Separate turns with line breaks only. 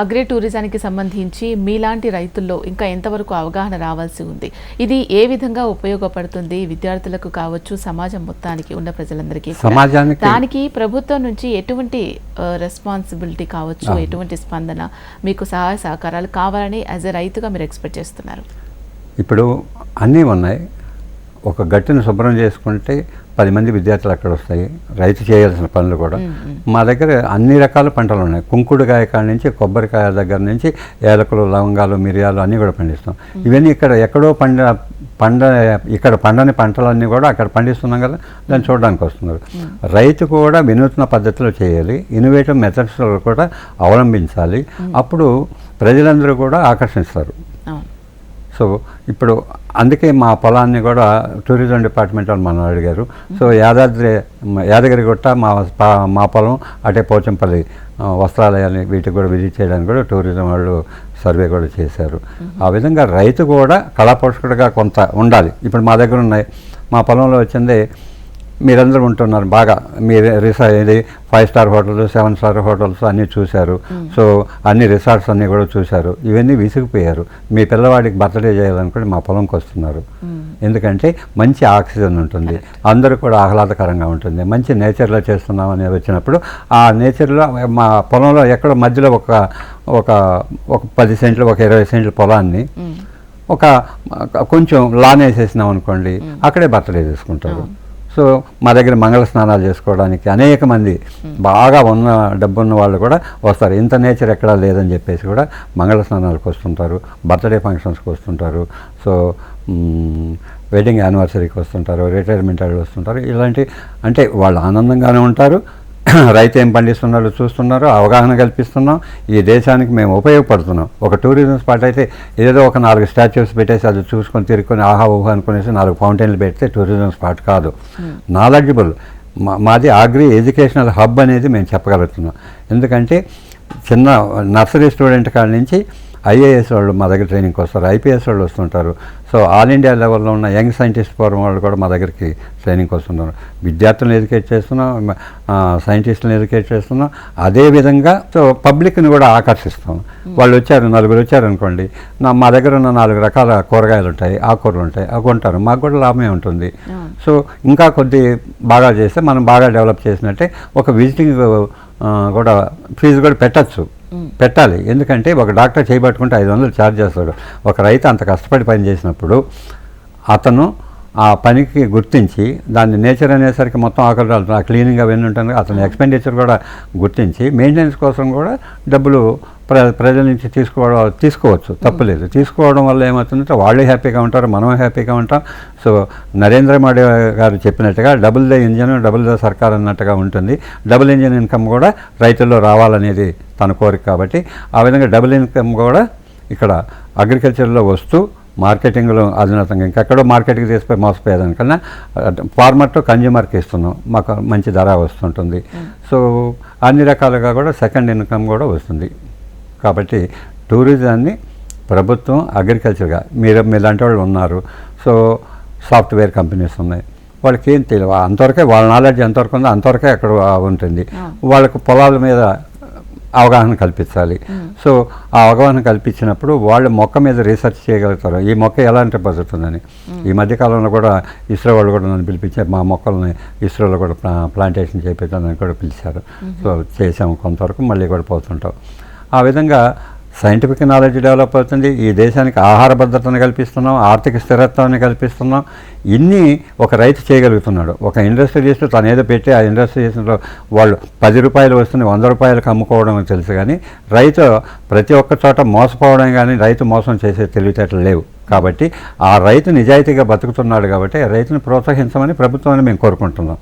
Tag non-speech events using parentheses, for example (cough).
Agri టూరిజానికి సంబంధించి మీలాంటి రైతుల్లో ఇంకా ఎంతవరకు అవగాహన రావాల్సి ఉంది? ఇది ఏ విధంగా ఉపయోగపడుతుంది? విద్యార్థులకు కావచ్చు సమాజం మొత్తానికి ఉన్న ప్రజలందరికీ.
సమాజానికి
దానికి ప్రభుత్వం నుంచి ఎటువంటి రెస్పాన్సిబిలిటీ కావచ్చు ఎటువంటి స్పందన మీకు సహాయ సహకారాలు కావాలని యాజ్ ఎ రైతుగా మీరు ఎక్స్పెక్ట్ చేస్తున్నారు?
ఇప్పుడు అన్నీ ఉన్నాయి. ఒక గట్టును శుభ్రం చేసుకుంటే పది మంది విద్యార్థులు అక్కడ వస్తాయి. రైతు చేయాల్సిన పనులు కూడా. మా దగ్గర అన్ని రకాల పంటలు ఉన్నాయి. కుంకుడుకాయ కాడ నుంచి కొబ్బరికాయ దగ్గర నుంచి ఏలకులు లవంగాలు మిరియాలు అన్నీ కూడా పండిస్తాం. ఇవన్నీ ఇక్కడ ఎక్కడో పండ పండ ఇక్కడ పండని పంటలన్నీ కూడా అక్కడ పండిస్తున్నాం కదా. దాన్ని చూడడానికి వస్తున్నారు. రైతు కూడా వినూత్న పద్ధతిలో చేయాలి. ఇన్నోవేటివ్ మెథడ్స్ కూడా అవలంబించాలి. అప్పుడు ప్రజలందరూ కూడా ఆకర్షిస్తారు. సో ఇప్పుడు అందుకే మా పొలాన్ని కూడా టూరిజం డిపార్ట్మెంట్ వాళ్ళు మనం అడిగారు. సో యాదాద్రి యాదగిరిగుట్ట మా మా పొలం అటే పోచంపల్లి వస్త్రాలయాన్ని వీటికి కూడా విజిట్ చేయడానికి కూడా టూరిజం వాళ్ళు సర్వే కూడా చేశారు. ఆ విధంగా రైతు కూడా కళాపోషకుడిగా కొంత ఉండాలి. ఇప్పుడు మా దగ్గర ఉన్నాయి. మా పొలంలో వచ్చింది మీరందరూ ఉంటున్నారు బాగా. మీరు ఇది five star hotels seven star hotels అన్నీ చూశారు. సో అన్ని రిసార్ట్స్ అన్నీ కూడా చూశారు. ఇవన్నీ విసిగిపోయారు. మీ పిల్లవాడికి బర్త్డే చేయాలనుకుంటే మా పొలంకి వస్తున్నారు. ఎందుకంటే మంచి ఆక్సిజన్ ఉంటుంది. అందరూ కూడా ఆహ్లాదకరంగా ఉంటుంది. మంచి నేచర్లో చేస్తున్నాం అనేది వచ్చినప్పుడు ఆ నేచర్లో మా పొలంలో ఎక్కడో మధ్యలో ఒక ఒక ఒక పది సెంట్లు ఒక ఇరవై సెంట్ల పొలాన్ని ఒక కొంచెం లాన్ వేసేసినాం అనుకోండి అక్కడే బర్త్డే చేసుకుంటారు. సో మా దగ్గర మంగళ స్నానాలు చేసుకోవడానికి అనేక మంది బాగా ఉన్న డబ్బున్న వాళ్ళు కూడా వస్తారు. ఇంత నేచర్ ఎక్కడా లేదని చెప్పేసి కూడా మంగళ స్నానాలకు వస్తుంటారు. బర్త్డే ఫంక్షన్స్కి వస్తుంటారు. సో వెడ్డింగ్ యానివర్సరీకి వస్తుంటారు. రిటైర్మెంట్ వాళ్ళు వస్తుంటారు. ఇలాంటి అంటే వాళ్ళు ఆనందంగానే ఉంటారు. (clears throat) రైతు ఏం పండిస్తున్నారో చూస్తున్నారు అవగాహన కల్పిస్తున్నాం. ఈ దేశానికి మేము ఉపయోగపడుతున్నాం. ఒక టూరిజం స్పాట్ అయితే ఏదో ఒక నాలుగు స్టాచ్యూస్ పెట్టేసి అది చూసుకొని తిరుక్కొని ఆహా ఊహా అనుకునేసి నాలుగు ఫౌంటైన్లు పెడితే టూరిజం స్పాట్ కాదు. నాలెడ్జబుల్. మాది అగ్రి ఎడ్యుకేషనల్ హబ్ అనేది మేము చెప్పగలుగుతున్నాం. ఎందుకంటే చిన్న నర్సరీ స్టూడెంట్ కాడ నుంచి ఐఏఎస్ వాళ్ళు మా దగ్గర ట్రైనింగ్కి వస్తారు ఐపీఎస్ వాళ్ళు వస్తుంటారు. సో ఆల్ ఇండియా లెవెల్లో ఉన్న యంగ్ సైంటిస్ట్ ఫోరం వాళ్ళు కూడా మా దగ్గరికి ట్రైనింగ్కి వస్తున్నారు విద్యార్థులను ఎడ్యుకేట్ చేస్తున్నాం సైంటిస్టులను ఎడ్యుకేట్ చేస్తున్నాం. అదేవిధంగా సో పబ్లిక్ని కూడా ఆకర్షిస్తాం. వాళ్ళు వచ్చారు నలుగురు వచ్చారు అనుకోండి. నా మా దగ్గర ఉన్న నాలుగు రకాల కూరగాయలు ఉంటాయి ఆకుకూరలు ఉంటాయి అవి కొంటారు. మాకు కూడా లాభమే ఉంటుంది. సో ఇంకా కొద్ది బాగా చేస్తే మనం బాగా డెవలప్ చేసినట్టే ఒక విజిటింగ్ కూడా ఫీజు కూడా పెట్టచ్చు. పెట్టాలి. ఎందుకంటే ఒక డాక్టర్ చేయబట్టుకుంటే ఐదు వందలు ఛార్జ్ చేస్తాడు. ఒక రైతు అంత కష్టపడి పని చేసినప్పుడు అతను ఆ పనికి గుర్తించి దాన్ని నేచర్ అనేసరికి మొత్తం ఆకలి ఆ క్లీనింగ్ అవన్నీ ఉంటుంది అతని ఎక్స్పెండిచర్ కూడా గుర్తించి మెయింటెనెన్స్ కోసం కూడా డబ్బులు ప్ర ప్రజల నుంచి తీసుకోవడం తీసుకోవచ్చు. తప్పులేదు. తీసుకోవడం వల్ల ఏమవుతుందంటే వాళ్ళు హ్యాపీగా ఉంటారు మనం హ్యాపీగా ఉంటాం. సో నరేంద్ర మోడీ గారు చెప్పినట్టుగా double the engine double the సర్కార్ అన్నట్టుగా ఉంటుంది. డబుల్ ఇంజన్ ఇన్కమ్ కూడా రైతుల్లో రావాలనేది తన కోరిక కాబట్టి ఆ విధంగా డబుల్ ఇన్కమ్ కూడా ఇక్కడ అగ్రికల్చర్లో వస్తూ మార్కెటింగ్లో అధునాతంగా ఇంకెక్కడో మార్కెట్కి తీసుకుపోయి మోసపోయేదానికన్నా ఫార్మర్ టు కన్జ్యూమర్కి ఇస్తున్నాం. మాకు మంచి ధర వస్తుంటుంది. సో అన్ని రకాలుగా కూడా సెకండ్ ఇన్కమ్ కూడా వస్తుంది. కాబట్టి టూరిజాన్ని ప్రభుత్వం అగ్రికల్చర్గా మీరు మీలాంటి వాళ్ళు ఉన్నారు. సో సాఫ్ట్వేర్ కంపెనీస్ ఉన్నాయి. వాళ్ళకి ఏం తెలియదు. అంతవరకే వాళ్ళ నాలెడ్జ్ ఎంతవరకు ఉందో అంతవరకే అక్కడ ఉంటుంది. వాళ్ళకు పొలాల మీద అవగాహన కల్పించాలి. సో ఆ అవగాహన కల్పించినప్పుడు వాళ్ళు మొక్క మీద రీసెర్చ్ చేయగలుగుతారు. ఈ మొక్క ఎలాంటి బతుకుతుందని ఈ మధ్యకాలంలో కూడా ఇస్రో వాళ్ళు కూడా నన్ను పిలిపించే మా మొక్కల్ని ఇస్రోలో కూడా ప్లా ప్లాంటేషన్ చేపించాలని కూడా పిలిచారు. సో చేసాము కొంతవరకు మళ్ళీ కూడా పోతుంటాం. ఆ విధంగా సైంటిఫిక్ నాలెడ్జ్ డెవలప్ అవుతుంది. ఈ దేశానికి ఆహార భద్రతను కల్పిస్తున్నాం ఆర్థిక స్థిరత్వాన్ని కల్పిస్తున్నాం. ఇన్ని ఒక రైతు చేయగలుగుతున్నాడు. ఒక ఇండస్ట్రియలిస్ట్ తను ఏదో పెట్టి ఆ ఇండస్ట్రియలిస్ట్లో వాళ్ళు పది రూపాయలు వస్తుంది వంద రూపాయలకు అమ్ముకోవడం తెలుసు కానీ రైతు ప్రతి ఒక్క చోట మోసపోవడం కానీ రైతు మోసం చేసే తెలివితేటలు లేవు. కాబట్టి ఆ రైతు నిజాయితీగా బతుకుతున్నాడు కాబట్టి రైతును రైతుని ప్రోత్సహించమని ప్రభుత్వాన్ని మేము కోరుకుంటున్నాం.